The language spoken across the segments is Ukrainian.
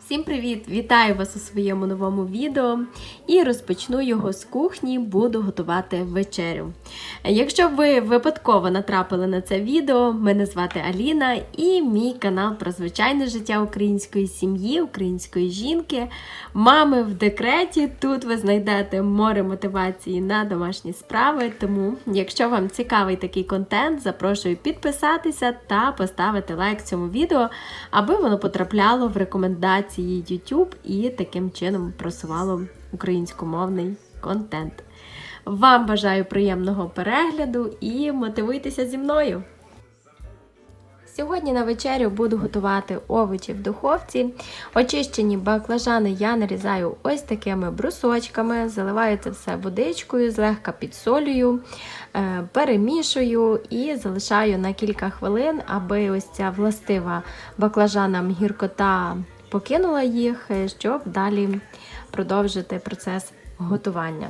Всім привіт! Вітаю вас у своєму новому відео і розпочну його з кухні, буду готувати вечерю. Якщо ви випадково натрапили на це відео, мене звати Аліна і мій канал про звичайне життя української сім'ї, української жінки, мами в декреті. Тут ви знайдете море мотивації на домашні справи. Тому, якщо вам цікавий такий контент, запрошую підписатися та поставити лайк цьому відео, аби воно потрапляло в рекомендації YouTube і таким чином просувало українськомовний контент. Вам бажаю приємного перегляду і мотивуйтеся зі мною! Сьогодні на вечерю буду готувати овочі в духовці. Очищені баклажани я нарізаю ось такими брусочками, заливаю це все водичкою, злегка підсолюю, е, перемішую і залишаю на кілька хвилин, аби ось ця властива баклажанам гіркота покинула їх, е, щоб далі продовжити процес готування.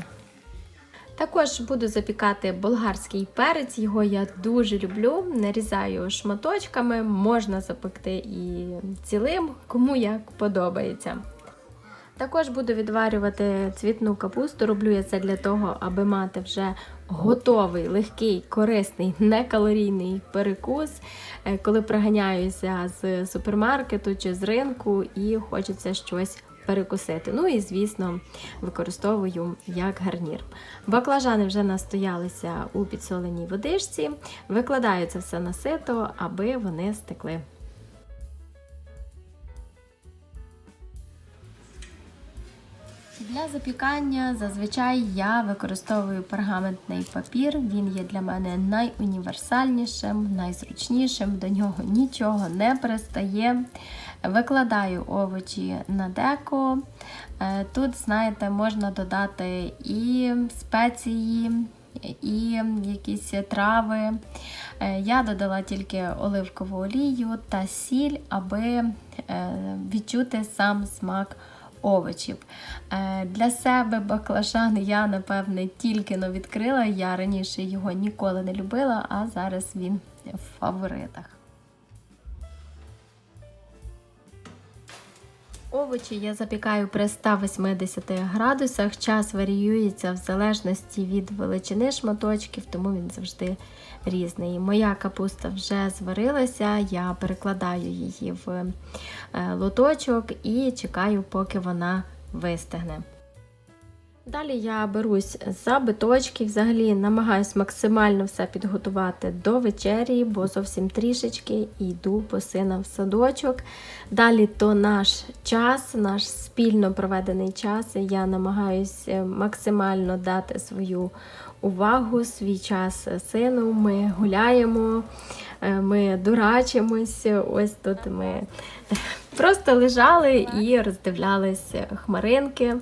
Також буду запікати болгарський перець, його я дуже люблю. Нарізаю шматочками, можна запекти і цілим, кому як подобається. Також буду відварювати цвітну капусту. Роблю я це для того, аби мати вже готовий, легкий, корисний, некалорійний перекус, е, коли приганяюся з супермаркету чи з ринку і хочеться щось перекусити. Ну і, звісно, використовую як гарнір. Баклажани вже настоялися у підсоленій водичці, викладаю це все на сито, аби вони стекли. Запікання зазвичай я використовую пергаментний папір. Він є для мене найуніверсальнішим, найзручнішим, до нього нічого не пристає. Викладаю овочі на деко. Е, Тут, знаєте, можна додати і спеції, і якісь трави. Е, Я додала тільки оливкову олію та сіль, аби е, відчути сам смак овочів. Е, Для себе баклажан я, напевне, тільки но відкрила. Я раніше його ніколи не любила, а зараз він в фаворитах. Овочі я запікаю при 180 градусах. Час варіюється в залежності від величини шматочків, тому він завжди різний. Моя капуста вже зварилася, я перекладаю її в е, лоточок і чекаю, поки вона вистигне. Далі я берусь за биточки, взагалі намагаюсь максимально все підготувати до вечері, бо зовсім трішечки йду по сина в садочок. Далі то наш час, наш спільно проведений час. Я намагаюся максимально дати свою увагу, свій час сину. Ми гуляємо, е, ми дурачимось. Ось тут ми просто лежали і роздивлялись хмаринки,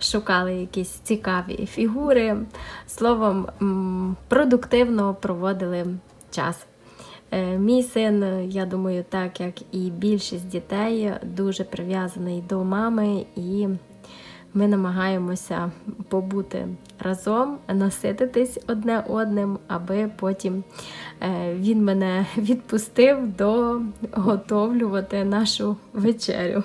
шукали якісь цікаві фігури. Словом, продуктивно проводили час. Е, Мій син, я думаю, так як і більшість дітей, дуже прив'язаний до мами, і ми намагаємося побути разом, насититись одне одним, аби потім е, він мене відпустив доготовлювати нашу вечерю.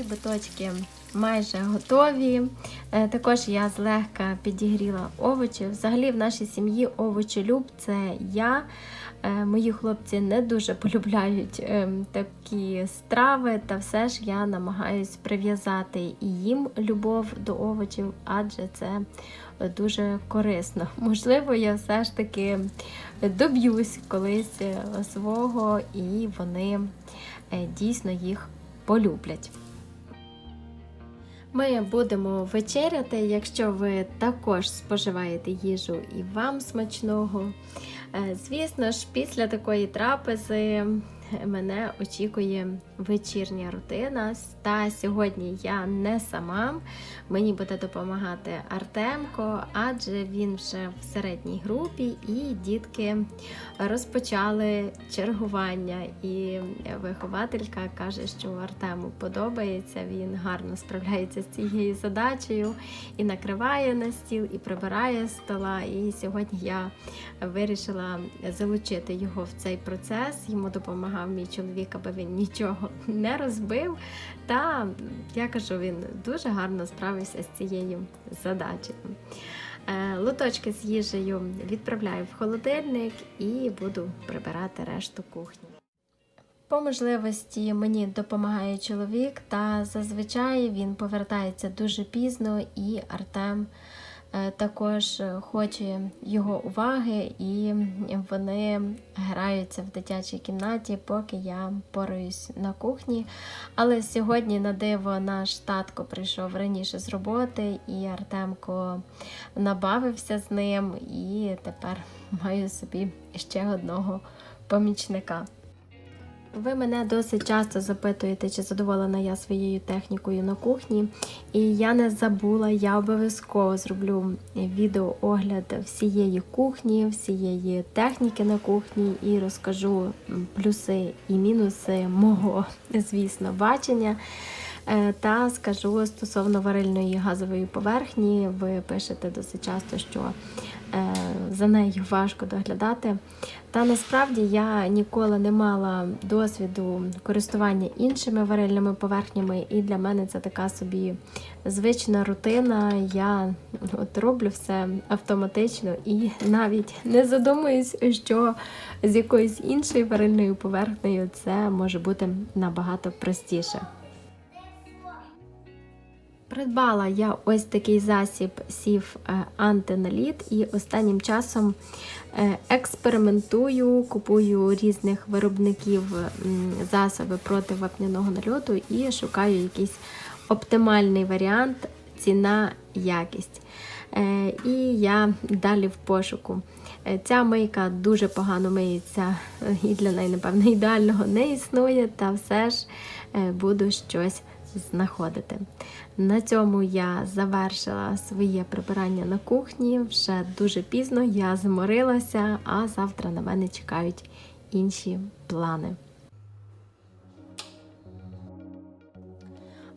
Мої биточки майже готові. Е, Також я злегка підігріла овочі. Взагалі в нашій сім'ї овочелюб це я. Е, Мої хлопці не дуже полюбляють е, такі страви, та все ж я намагаюсь прив'язати і їм любов до овочів, адже це дуже корисно. Можливо, я все ж таки доб'юсь колись е, свого, і вони дійсно їх полюблять. Ми будемо вечеряти, якщо ви також споживаєте їжу і вам смачного. Е, Звісно ж, після такої трапези мене очікує вечірня рутина. Та сьогодні я не сама. Мені буде допомагати Артемко, адже він вже в середній групі, і дітки розпочали чергування. І вихователька каже, що Артему подобається, він гарно справляється з цією задачею і накриває на стіл, і прибирає стола. І сьогодні я вирішила залучити його в цей процес. Йому допомагав мій чоловік, аби він нічого не розбив. Та я кажу, він дуже гарно справився з цією задачею. Е, Лоточки з їжею відправляю в холодильник і буду прибирати решту кухні. По можливості мені допомагає чоловік, та зазвичай він повертається дуже пізно, і Артем також хоче його уваги, і вони граються в дитячій кімнаті, поки я пораюсь на кухні. Але сьогодні на диво наш татко прийшов раніше з роботи, і Артемко набавився з ним, і тепер маю собі ще одного помічника. Ви мене досить часто запитуєте, чи задоволена я своєю технікою на кухні. І я не забула, я обов'язково зроблю відеоогляд всієї кухні, всієї техніки на кухні і розкажу плюси і мінуси мого, звісно, бачення. Е, Та скажу стосовно варильної газової поверхні, ви пишете досить часто, що за нею важко доглядати. Та насправді я ніколи не мала досвіду користування іншими варильними поверхнями, і для мене це така собі звична рутина. Я от роблю все автоматично і навіть не задумуюсь, що з якоюсь іншою варильною поверхнею це може бути набагато простіше. Придбала я ось такий засіб сів е, антиналіт, і останнім часом е, експериментую, купую різних виробників засоби проти вапняного нальоту і шукаю якийсь оптимальний варіант, ціна, якість. Е, і я далі в пошуку. Ця мийка дуже погано миється, і для неї, напевно, ідеального не існує, та все ж буду щось знаходити. На цьому я завершила своє прибирання на кухні. Вже дуже пізно я зморилася, а завтра на мене чекають інші плани.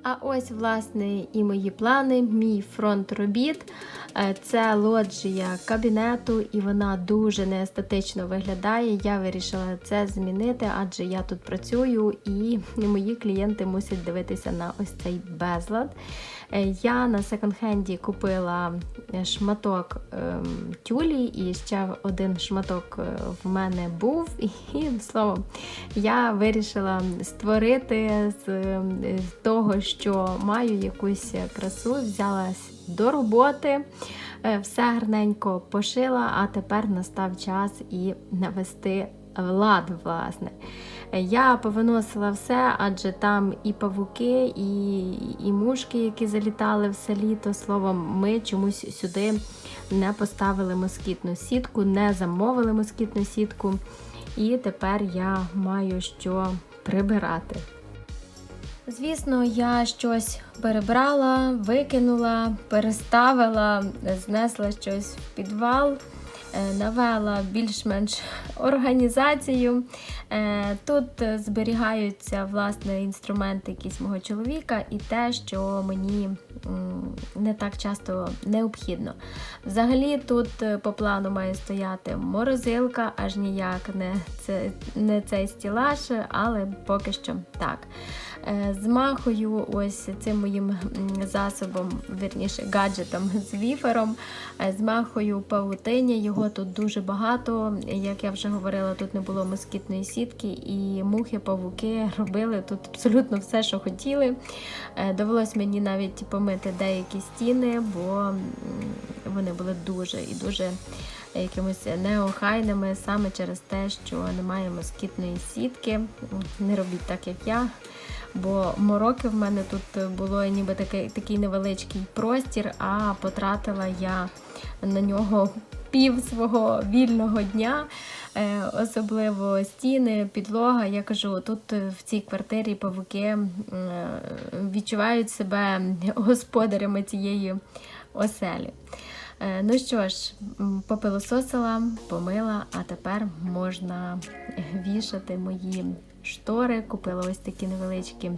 А ось, власне, і мої плани, мій фронт робіт. Е, це лоджія кабінету, і вона дуже неестетично виглядає. Я вирішила це змінити, адже я тут працюю і мої клієнти мусять дивитися на ось цей безлад. Е, я на секонд-хенді купила шматок ем, тюлі, і ще один шматок е, в мене був. І, словом, я вирішила створити з того, що маю якусь красу, взялась до роботи, е, все гарненько пошила, а тепер настав час і навести лад, власне. Я повиносила все, адже там і павуки, і і мушки, які залітали все літо. Словом, ми чомусь сюди не поставили москітну сітку, не замовили москітну сітку. І тепер я маю що прибирати. Звісно, я щось перебрала, викинула, переставила, знесла щось в підвал. Е, навела більш-менш організацію. Е, тут зберігаються власне інструменти якісь мого чоловіка і те, що мені не так часто необхідно. Взагалі, тут по плану має стояти морозилка, аж ніяк не, це, не цей стілаж, але поки що так. Е, змахую ось цим моїм засобом, вірніше, гаджетом з віфером, змахую павутиння, його тут дуже багато. Як я вже говорила, тут не було москітної сітки, і мухи, павуки робили тут абсолютно все, що хотіли. Е, довелось мені навіть помити деякі стіни, бо вони були дуже і дуже якимось неохайними саме через те, що немає москітної сітки. Не робіть так, як я. Бо мороки в мене тут було ніби такий такий невеличкий простір, а потратила я на нього пів свого вільного дня. Е, Особливо стіни, підлога. Я кажу, тут е, в цій квартирі павуки е, відчувають себе господарями цієї оселі. Е, Ну що ж, попилососила, помила, а тепер можна вішати мої штори. Купила ось такі невеличкі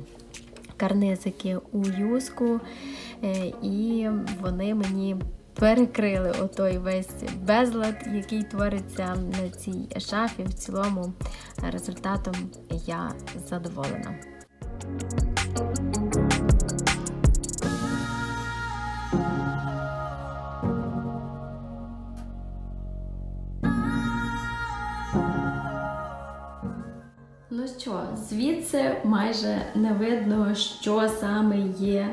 карнизики у юску, е, і вони мені перекрили отой весь безлад, який твориться на цій шафі. В цілому результатом я задоволена. Що, звідси майже не видно, що саме є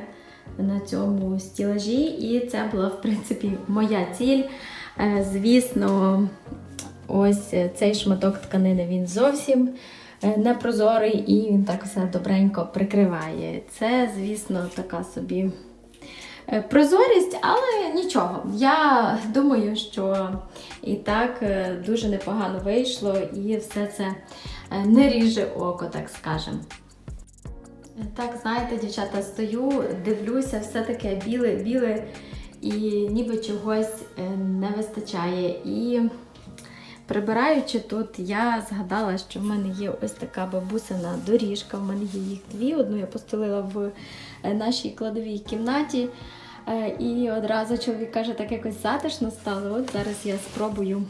на цьому стілажі, і це була, в принципі, моя ціль. Е, Звісно, ось цей шматок тканини він зовсім е, непрозорий і він так все добренько прикриває. Це, звісно, така собі прозорість, але нічого. Я думаю, що і так е, дуже непогано вийшло, і все це е, не ріже око, так скажемо. Так, знаєте, дівчата, стою, дивлюся, все таке біле-біле, і ніби чогось е, не вистачає. І прибираючи тут, я згадала, що в мене є ось така бабусина доріжка. В мене є їх дві. Одну я постелила в е, нашій кладовій кімнаті. Е, І одразу чоловік каже, так якось затишно стало. От зараз я спробую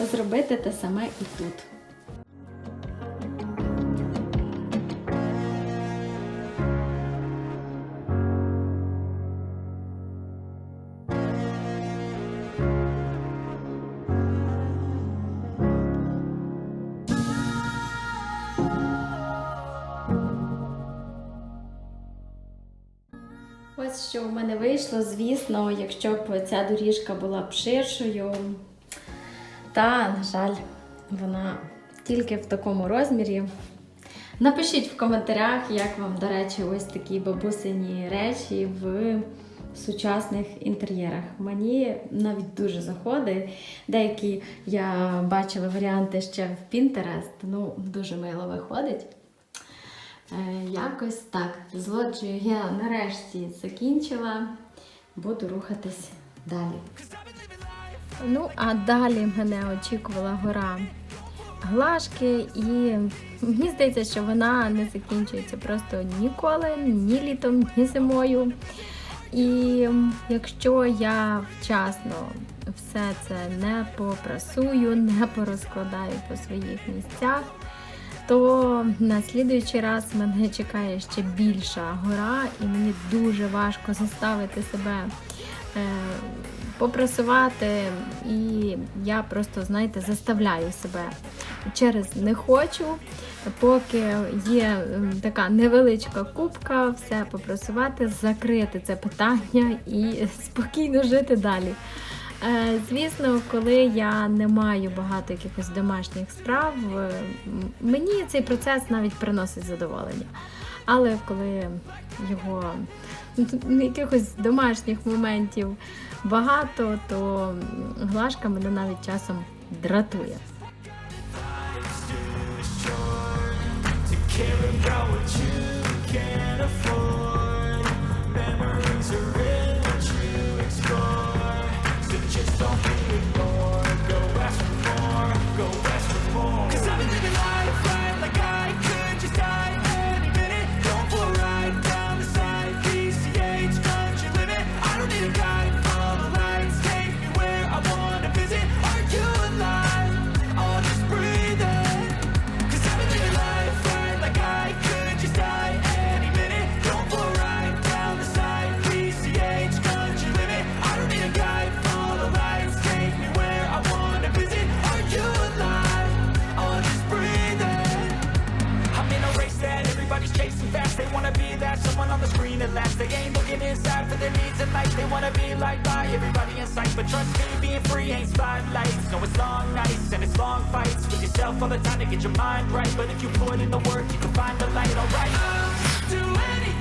зробити те саме і тут. Що в мене вийшло. Звісно, якщо б ця доріжка була б ширшою, та, на жаль, вона тільки в такому розмірі. Напишіть в коментарях, як вам, до речі, ось такі бабусині речі в сучасних інтер'єрах. Мені навіть дуже заходить. Деякі я бачила варіанти ще в Pinterest, ну дуже мило виходить. Е, Якось так. З я нарешті закінчила. Буду рухатись далі. Ну, а далі мене очікувала гора Глашки, і мені здається, що вона не закінчується просто ніколи, ні літом, ні зимою. І якщо я вчасно все це не попрасую, не порозкладаю по своїх місцях, то на слідуючий раз мене чекає ще більша гора, і мені дуже важко заставити себе е, попрасувати. І я просто, знаєте, заставляю себе через не хочу, поки є така невеличка кубка, все попрасувати, закрити це питання і спокійно жити далі. Е, Звісно, коли я не маю багато якихось домашніх справ, е, мені цей процес навіть приносить задоволення. Але коли його якихось домашніх моментів багато, то м, глажка мене навіть часом дратує. care about what you can't afford. But if you put in the work, you can find the light. Alright. Do anything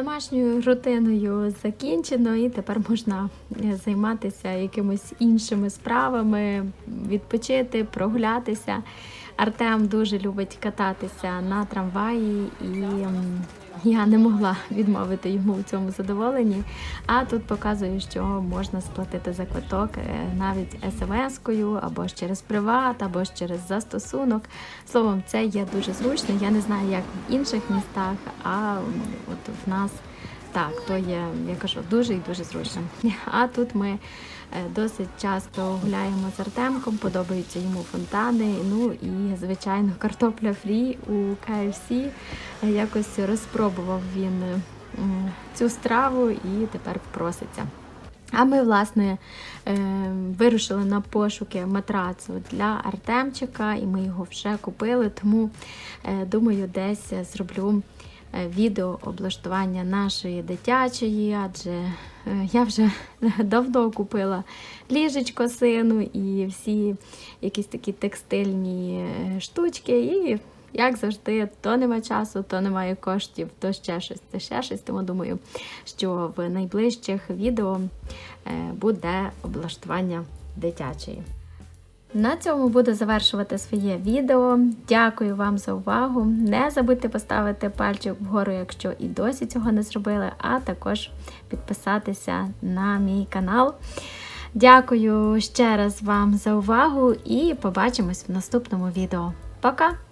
домашньою рутиною закінчено, і тепер можна е, займатися якимись іншими справами, відпочити, прогулятися. Артем дуже любить кататися на трамваї, і я не могла відмовити йому у цьому задоволенні. А тут показую, що можна сплатити за квиток е, навіть смс-кою, або ж через приват, або ж через застосунок. Словом, це є дуже зручно. Я не знаю, як в інших містах, а от в нас так, то є, я кажу, дуже і дуже зручно. А тут ми досить часто гуляємо з Артемком, подобаються йому фонтани. Ну і звичайно, картопля фрі у KFC. Е, Якось розпробував він е, цю страву і тепер проситься. А ми, власне, е, вирушили на пошуки матрацу для Артемчика, і ми його вже купили. Тому е, думаю, десь зроблю е, відео облаштування нашої дитячої, адже е, я вже давно купила ліжечко сину і всі якісь такі текстильні е, штучки. І як завжди, то нема часу, то немає коштів, то ще щось, то ще щось. Тому думаю, що в найближчих відео е, буде облаштування дитячої. На цьому буду завершувати своє відео. Дякую вам за увагу. Не забудьте поставити пальчик вгору, якщо і досі цього не зробили, а також підписатися на мій канал. Дякую ще раз вам за увагу і побачимось в наступному відео. Пока!